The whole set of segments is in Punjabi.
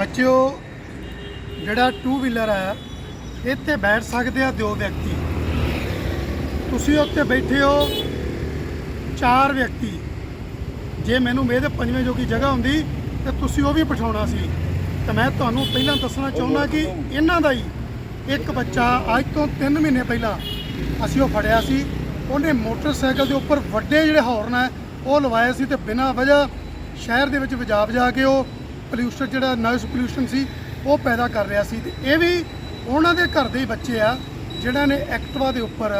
ਬੱਚਿਓ ਜਿਹੜਾ ਟੂ ਵੀਲਰ ਹੈ ਇੱਥੇ ਬੈਠ ਸਕਦੇ ਆ ਦੋ ਵਿਅਕਤੀ। ਤੁਸੀਂ ਉੱਤੇ ਬੈਠੇ ਹੋ ਚਾਰ ਵਿਅਕਤੀ। ਜੇ ਮੈਨੂੰ ਮੇਰੇ ਪੰਜਵੇਂ ਜੋਗੀ ਜਗ੍ਹਾ ਹੁੰਦੀ ਤੇ ਤੁਸੀਂ ਉਹ ਵੀ ਬਿਠਾਉਣਾ ਸੀ। ਤੇ ਮੈਂ ਤੁਹਾਨੂੰ ਪਹਿਲਾਂ ਦੱਸਣਾ ਚਾਹੁੰਦਾ ਕਿ ਇਹਨਾਂ ਦਾ ਹੀ ਇੱਕ ਬੱਚਾ ਅੱਜ ਤੋਂ 3 ਮਹੀਨੇ ਪਹਿਲਾਂ ਅਸੀਂ ਉਹ ਫੜਿਆ ਸੀ। ਉਹਨੇ ਮੋਟਰਸਾਈਕਲ ਦੇ ਉੱਪਰ ਵੱਡੇ ਜਿਹੜੇ ਹਾਰਨ ਹੈ ਉਹ ਲਵਾਏ ਸੀ ਤੇ ਬਿਨਾਂ ਵਜ੍ਹਾ ਸ਼ਹਿਰ ਦੇ ਵਿੱਚ ਵਜਾ ਵਜਾ ਕੇ ਉਹ ਪੋਲਿਊਸ਼ਨ ਜਿਹੜਾ ਨਾਇਸ ਪੋਲਿਊਸ਼ਨ ਸੀ, ਉਹ ਪੈਦਾ ਕਰ ਰਿਹਾ ਸੀ। ਤੇ ਇਹ ਵੀ ਉਹਨਾਂ ਦੇ ਘਰ ਦੇ ਬੱਚੇ ਆ ਜਿਹੜਾ ਨੇ ਐਕਟਵਾ ਦੇ ਉੱਪਰ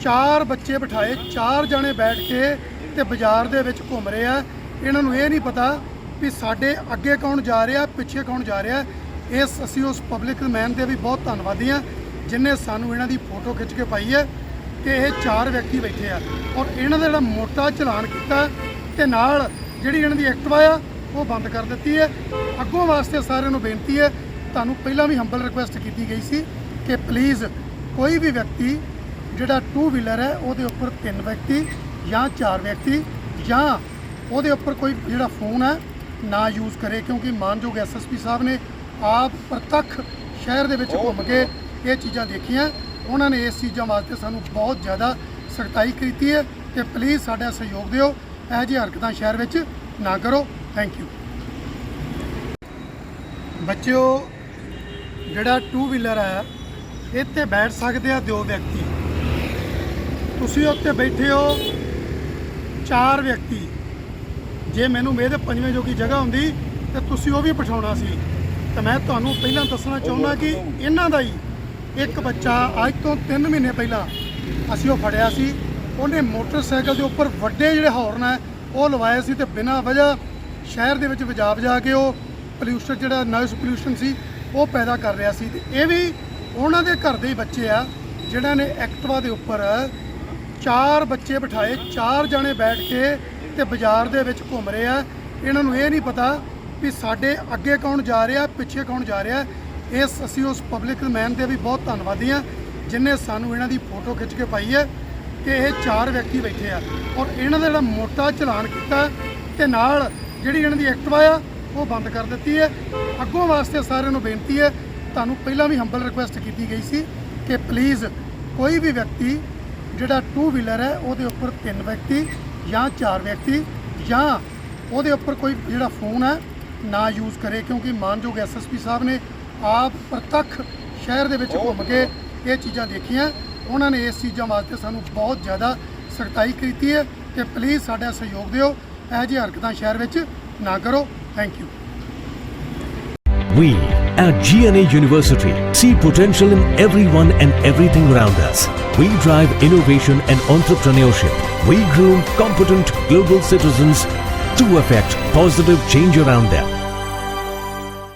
ਚਾਰ ਬੱਚੇ ਬਿਠਾਏ, ਚਾਰ ਜਣੇ ਬੈਠ ਕੇ ਤੇ ਬਾਜ਼ਾਰ ਦੇ ਵਿੱਚ ਘੁੰਮ ਰਹੇ ਆ। ਇਹਨਾਂ ਨੂੰ ਇਹ ਨਹੀਂ ਪਤਾ ਵੀ ਸਾਡੇ ਅੱਗੇ ਕੌਣ ਜਾ ਰਿਹਾ, ਪਿੱਛੇ ਕੌਣ ਜਾ ਰਿਹਾ। ਇਸ ਅਸੀਂ ਉਸ ਪਬਲਿਕ ਮੈਨ ਦੇ ਵੀ ਬਹੁਤ ਧੰਨਵਾਦੀ ਆ ਜਿਨ੍ਹਾਂ ਸਾਨੂੰ ਇਹਨਾਂ ਦੀ ਫੋਟੋ ਖਿੱਚ ਕੇ ਪਾਈ ਹੈ ਕਿ ਇਹ ਚਾਰ ਵਿਅਕਤੀ ਬੈਠੇ ਆ। ਔਰ ਇਹਨਾਂ ਦਾ ਜਿਹੜਾ ਮੋਟਾ ਚਲਾਨ ਕੀਤਾ ਤੇ ਨਾਲ ਜਿਹੜੀ ਇਹਨਾਂ ਦੀ ਐਕਟਿਵਾ ਆ ਉਹ ਬੰਦ ਕਰ ਦਿੱਤੀ ਹੈ। ਅੱਗੋਂ ਵਾਸਤੇ ਸਾਰਿਆਂ ਨੂੰ ਬੇਨਤੀ ਹੈ, ਤੁਹਾਨੂੰ ਪਹਿਲਾਂ ਵੀ ਹੰਬਲ ਰਿਕੁਐਸਟ ਕੀਤੀ ਗਈ ਸੀ ਕਿ ਪਲੀਜ਼ ਕੋਈ ਵੀ ਵਿਅਕਤੀ ਜਿਹੜਾ ਟੂ ਵੀਲਰ ਹੈ, ਉਹਦੇ ਉੱਪਰ ਤਿੰਨ ਵਿਅਕਤੀ ਜਾਂ ਚਾਰ ਵਿਅਕਤੀ ਜਾਂ ਉਹਦੇ ਉੱਪਰ ਕੋਈ ਜਿਹੜਾ ਫੋਨ ਹੈ, ਨਾ ਯੂਜ਼ ਕਰੇ ਕਿਉਂਕਿ ਮਾਨਯੋਗ ਐਸਐਸਪੀ ਸਾਹਿਬ ਨੇ ਆਪ ਪ੍ਰਤੱਖ ਸ਼ਹਿਰ ਦੇ ਵਿੱਚ ਘੁੰਮ ਕੇ ਇਹ ਚੀਜ਼ਾਂ ਦੇਖੀਆਂ। ਉਹਨਾਂ ਨੇ ਇਸ ਚੀਜ਼ਾਂ ਵਾਸਤੇ ਸਾਨੂੰ ਬਹੁਤ ਜ਼ਿਆਦਾ ਸਖਤਾਈ ਕੀਤੀ ਹੈ ਕਿ ਪਲੀਜ਼ ਸਾਡਾ ਸਹਿਯੋਗ ਦਿਓ। ਇਹੋ ਜਿਹੀ ਹਰਕਤਾਂ ਸ਼ਹਿਰ ਵਿੱਚ ਨਾ ਕਰੋ। ਥੈਂਕ ਯੂ ਬੱਚਿਓ, ਜਿਹੜਾ ਟੂ ਵੀਲਰ ਹੈ, ਇੱਥੇ ਬੈਠ ਸਕਦੇ ਆ ਦੋ ਵਿਅਕਤੀ। ਤੁਸੀਂ ਉੱਤੇ ਬੈਠੇ ਹੋ, ਚਾਰ ਵਿਅਕਤੀ। ਜੇ ਮੈਨੂੰ ਮੇਰੇ ਪੰਜਵੇਂ ਜੋਗੀ ਜਗ੍ਹਾ ਹੁੰਦੀ, ਤੇ ਤੁਸੀਂ ਉਹ ਵੀ ਬਿਠਾਉਣਾ ਸੀ। ਤਾਂ ਮੈਂ ਤੁਹਾਨੂੰ ਪਹਿਲਾਂ ਦੱਸਣਾ ਚਾਹੁੰਦਾ ਕਿ ਇਹਨਾਂ ਦਾ ਹੀ ਇੱਕ ਬੱਚਾ ਅੱਜ ਤੋਂ 3 ਮਹੀਨੇ ਪਹਿਲਾਂ ਅਸੀਂ ਉਹ ਫੜਿਆ ਸੀ। ਉਹਨੇ ਮੋਟਰਸਾਈਕਲ ਦੇ ਉੱਪਰ ਵੱਡੇ ਜਿਹੜੇ ਹਾਰਨ ਹੈ ਉਹ ਲਵਾਏ ਸੀ ਤੇ ਬਿਨਾਂ ਵਜ੍ਹਾ ਸ਼ਹਿਰ ਦੇ ਵਿੱਚ ਵਜਾ ਵਜਾ ਕੇ ਉਹ ਪੋਲਿਊਸ਼ਨ ਜਿਹੜਾ ਨੋਇਸ ਪੋਲਿਊਸ਼ਨ ਸੀ, ਉਹ ਪੈਦਾ ਕਰ ਰਿਹਾ ਸੀ। ਤੇ ਇਹ ਵੀ ਉਹਨਾਂ ਦੇ ਘਰ ਦੇ ਹੀ ਬੱਚੇ ਆ ਜਿਹੜਾ ਨੇ ਐਕਟਵਾ ਦੇ ਉੱਪਰ ਚਾਰ ਬੱਚੇ ਬਿਠਾਏ, ਚਾਰ ਜਣੇ ਬੈਠ ਕੇ ਤੇ ਬਾਜ਼ਾਰ ਦੇ ਵਿੱਚ ਘੁੰਮ ਰਹੇ ਆ। ਇਹਨਾਂ ਨੂੰ ਇਹ ਨਹੀਂ ਪਤਾ ਵੀ ਸਾਡੇ ਅੱਗੇ ਕੌਣ ਜਾ ਰਿਹਾ, ਪਿੱਛੇ ਕੌਣ ਜਾ ਰਿਹਾ। ਇਸ ਅਸੀਂ ਉਸ ਪਬਲਿਕ ਮੈਨ ਦੇ ਵੀ ਬਹੁਤ ਧੰਨਵਾਦੀ ਆ ਜਿਨ੍ਹਾਂ ਸਾਨੂੰ ਇਹਨਾਂ ਦੀ ਫੋਟੋ ਖਿੱਚ ਕੇ ਪਾਈ ਹੈ ਕਿ ਇਹ ਚਾਰ ਵਿਅਕਤੀ ਬੈਠੇ ਆ। ਔਰ ਇਹਨਾਂ ਦਾ ਜਿਹੜਾ ਮੋਟਾ ਚਲਾਨ ਕੀਤਾ ਤੇ ਨਾਲ ਜਿਹੜੀ ਇਹਨਾਂ ਦੀ ਐਕਟਿਵਾ ਆ, ਉਹ ਬੰਦ ਕਰ ਦਿੱਤੀ ਹੈ। ਅੱਗੋਂ ਵਾਸਤੇ ਸਾਰਿਆਂ ਨੂੰ ਬੇਨਤੀ ਹੈ, ਤੁਹਾਨੂੰ ਪਹਿਲਾਂ ਵੀ ਹੰਬਲ ਰਿਕੁਐਸਟ ਕੀਤੀ ਗਈ ਸੀ ਕਿ ਪਲੀਜ਼ ਕੋਈ ਵੀ ਵਿਅਕਤੀ ਜਿਹੜਾ ਟੂ ਵੀਲਰ ਹੈ, ਉਹਦੇ ਉੱਪਰ ਤਿੰਨ ਵਿਅਕਤੀ ਜਾਂ ਚਾਰ ਵਿਅਕਤੀ ਜਾਂ ਉਹਦੇ ਉੱਪਰ ਕੋਈ ਜਿਹੜਾ ਫੋਨ ਹੈ, ਨਾ ਯੂਜ਼ ਕਰੇ, ਕਿਉਂਕਿ ਮਾਨਯੋਗ ਐਸਐਸਪੀ ਸਾਹਿਬ ਨੇ ਆਪ ਪ੍ਰਤੱਖ ਸ਼ਹਿਰ ਦੇ ਵਿੱਚ ਘੁੰਮ ਕੇ ਇਹ ਚੀਜ਼ਾਂ ਦੇਖੀਆਂ। ਉਹਨਾਂ ਨੇ ਇਸ ਚੀਜ਼ਾਂ ਵਾਸਤੇ ਸਾਨੂੰ ਬਹੁਤ ਜ਼ਿਆਦਾ ਸਖਤਾਈ ਕੀਤੀ ਹੈ ਕਿ ਪਲੀਜ਼ ਸਾਡਾ ਸਹਿਯੋਗ ਦਿਓ। ਇਹੋ ਜਿਹੀ ਹਰਕਤਾਂ ਸ਼ਹਿਰ ਵਿੱਚ ਨਾ ਕਰੋ thank you We at GNA University see potential in everyone and everything around us. We drive innovation and entrepreneurship. We groom competent global citizens to affect positive change around them.